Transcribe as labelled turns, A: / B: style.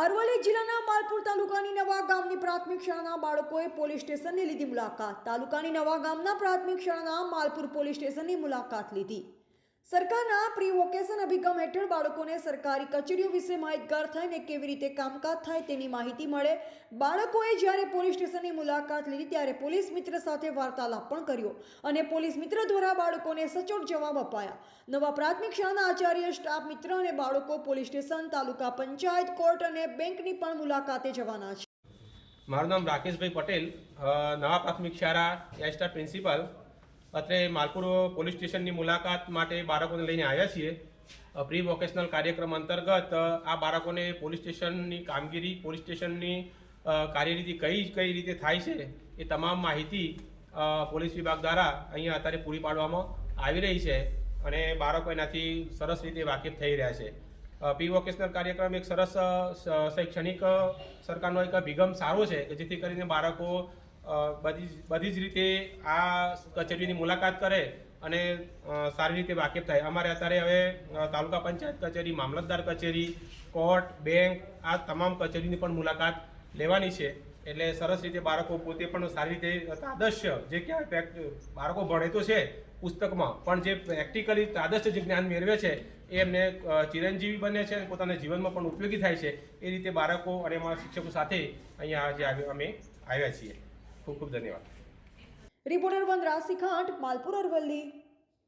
A: અરવલ્લી જિલ્લાના માલપુર તાલુકાની નવા ગામની પ્રાથમિક શાળાના બાળકોએ પોલીસ સ્ટેશનની લીધી મુલાકાત. તાલુકાની નવા ગામના પ્રાથમિક શાળાના માલપુર પોલીસ સ્ટેશનની મુલાકાત લીધી. સરકારના પ્રી વોકેશન અભિગમ હેઠળ બાળકોને સરકારી કચેરીઓ વિશે માહિતગાર થઈને કેવી રીતે કામકાજ થાય તેની માહિતી મળે. બાળકોએ જ્યારે પોલીસ સ્ટેશનની મુલાકાત લીધી ત્યારે પોલીસ મિત્ર સાથે વાર્તાલાપ પણ કર્યો અને પોલીસ મિત્ર દ્વારા બાળકોને સચોટ જવાબ અપાયા. નવા પ્રાથમિક શાળાના આચાર્ય, સ્ટાફ મિત્ર અને બાળકો police station, taluka panchayat, court અને બેંકની પણ મુલાકાતે જવાના છે.
B: મારું નામ રાકેશભાઈ પટેલ. નવા પ્રાથમિક શાળા એસ્ટા પ્રિન્સિપાલ. અત્રે માલપુર પોલીસ સ્ટેશનની મુલાકાત માટે બાળકોને લઈને આવ્યા છીએ. પ્રી વોકેશનલ કાર્યક્રમ અંતર્ગત આ બાળકોને પોલીસ સ્ટેશનની કામગીરી, પોલીસ સ્ટેશનની કાર્યરીતિ કઈ કઈ રીતે થાય છે એ તમામ માહિતી પોલીસ વિભાગ દ્વારા અહીંયા અત્યારે પૂરી પાડવામાં આવી રહી છે અને બાળકો એનાથી સરસ રીતે વાકેફ થઈ રહ્યા છે. પી વોકેશનલ કાર્યક્રમ એક સરસ શૈક્ષણિક સરકારનો એક અભિગમ સારો છે કે જેથી કરીને બાળકો બધી બધી જ રીતે આ કચેરીની મુલાકાત કરે અને સારી રીતે વાકેફ થાય. અમારે અત્યારે હવે તાલુકા પંચાયત કચેરી, મામલતદાર કચેરી, કોર્ટ, બેંક, આ તમામ કચેરીની પણ મુલાકાત લેવાની છે. એટલે સરસ રીતે બાળકો પોતે પણ સારી રીતે તાદશ્ય જે કહેવાય બાળકો ભણે તો છે પુસ્તકમાં, પણ જે પ્રેક્ટિકલી તાદશ્ય જે જ્ઞાન મેળવે છે, એ એમને ચિરંજીવી બને છે અને પોતાના જીવનમાં પણ ઉપયોગી થાય છે. એ રીતે બાળકો અને અમારા શિક્ષકો સાથે અહીંયા આજે અમે આવ્યા છીએ. ખૂબ ખૂબ ધન્યવાદ.
A: રિપોર્ટર વનરાજ શિખાંટ માલપુર અરવલ્લી.